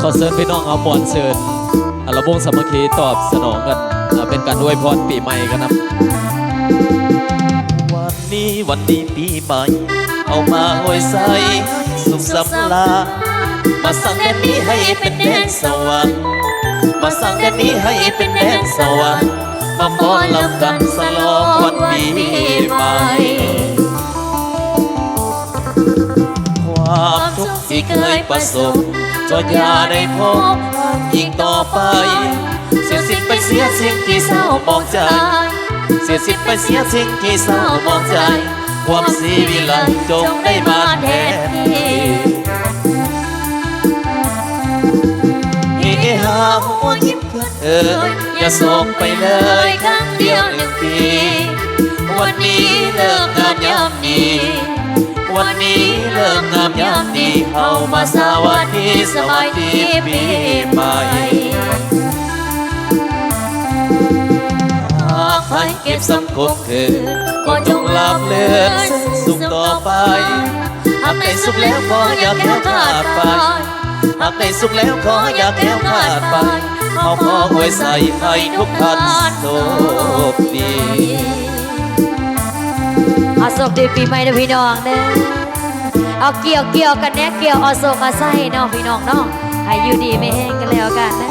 ขอเชิญพี่น้องเอามวนเชิญอาระวงสามัคคีตอบสนองกัน เป็นการอวยพรปีใหม่กันนะวันนี้วันดีปีใหม่ เอามาอวยใส่สุขสำลา มาสั่งแดนนี้ให้เป็นแดนสวรรค์มาสั่งแดนนี้ให้เป็นแดนสวรรค์มาฟ้อนลำกันสลองวันปีใหม่ความ ที่เคยประสบจนอย่าได้พบอีกต่อไป เสียสิ้นไปเสียสิ่งที่เศร้ามองใจ เสียสิ้นไปเสียสิ่งที่เศร้ามองใจ ความสีวิไลจงได้มาแทนที่เฮฮาหัวยิ้มเพื่อเอ่ยอย่าส่งไปเลยครั้งเดียวหนึ่งปีวันนี้เลิกงามยามดี วันนี้เลิกงามยามดีเข้ามาสวัสดีสวัสดีปีใหม่หากใครเก็บสังคมคืนก็จงลาบเลือนสุขต่อไปหากได้สุขแล้วก็อย่าแก้วขาดไปหากได้สุขแล้วก็อย่าแก้วขาดไปเขาขออวยใส่ให้ทุกท่านโชคดี เอาศกดีปีใหม่เด้อพี่น้องเด้อเอาเกี่ยวเกี่ยวกันแน่เกี่ยวเอาศกมาใส่เนาะพี่น้องเนาะให้อยู่ดีไม่แห้งกันแล้วกันนะ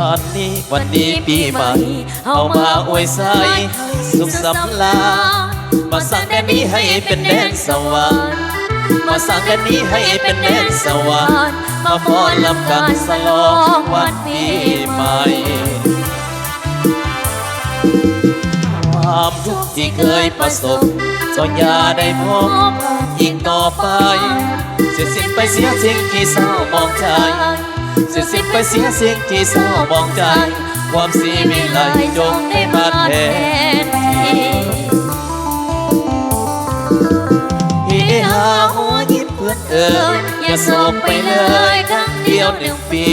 วันนี้วันนี้ปีใหม่เอามาอวยใส่สุขสำลาญมาสั่งแดนนี้ให้เป็นแดนสวรรค์ มาสั่งแดนนี้ให้เป็นแดนสวรรค์มาฟ้อนลำกันสลองวันปีใหม่ความทุกข์ที่เคยประสบจนอย่าได้พบอีกต่อไป เสียสิ้นไปเสียสิ่งที่เศร้ามองใจ เสียสิ้นไปเสียสิ่งที่เศร้ามองใจ ความสีวิไลจงได้มาแทน เออยอย่าโศกไปเลยครั้งเดียวหนึ่งปี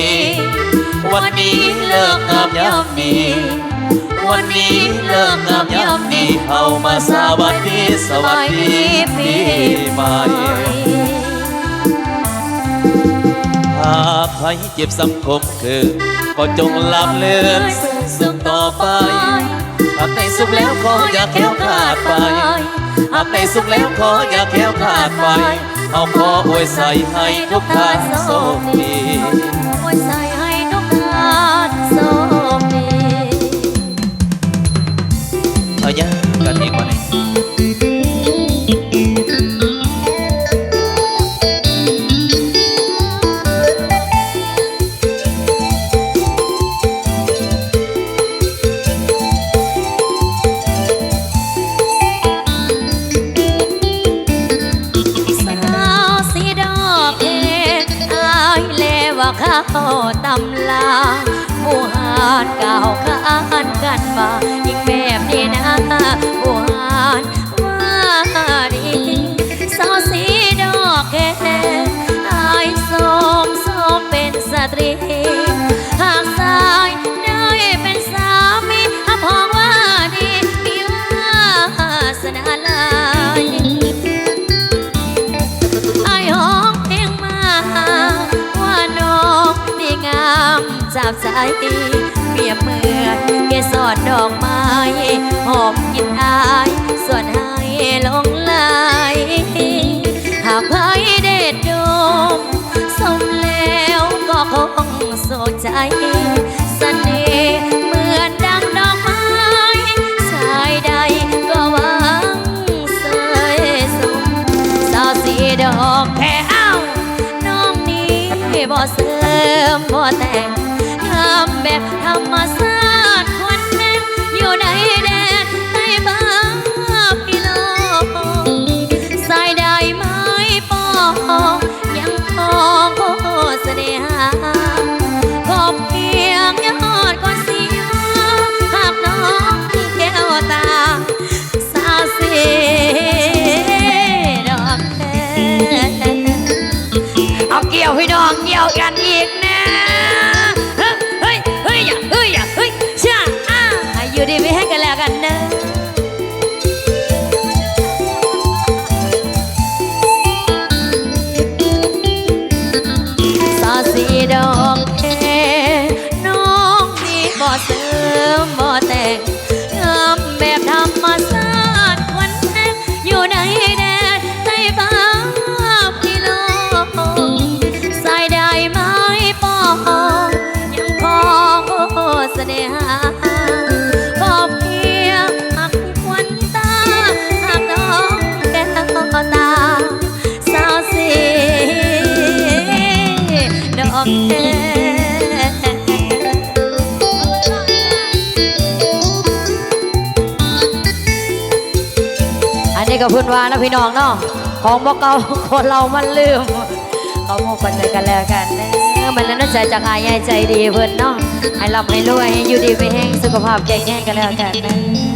วันนี้เลิกงามยามดีวันนี้เลิกงามยามดีเข้ามาสวัสดีสวัสดีปีใหม่หากใครเจ็บสังคมคือก็จงลำเลือนสุขต่อไปหากได้สุขแล้วขออย่าแค้วขาดไปหากได้สุขแล้วขออย่าแค้วขาดไป เอาขออวยใส่ให้ทุกท่านโชคดี ว่าตำลาหมู่หานเก่าข้านกันมา บ่เสริมบ่แต่งทำแบบธรรมชาติ ดอกแค่น้องมีบ่เสริมบ่แต่ง นี้ก็พูดว่านะพี่น้องเนาะของบอกเก่าคนเรามันลืมเขาโมกันเลยกันแล้วกันเออมันแล้วน่าใจจากอายใจดีเพิ่นเนาะให้ร่ำให้รวยให้อยู่ดีไปแห้งสุขภาพแข็งแรงกันแล้วกันนะ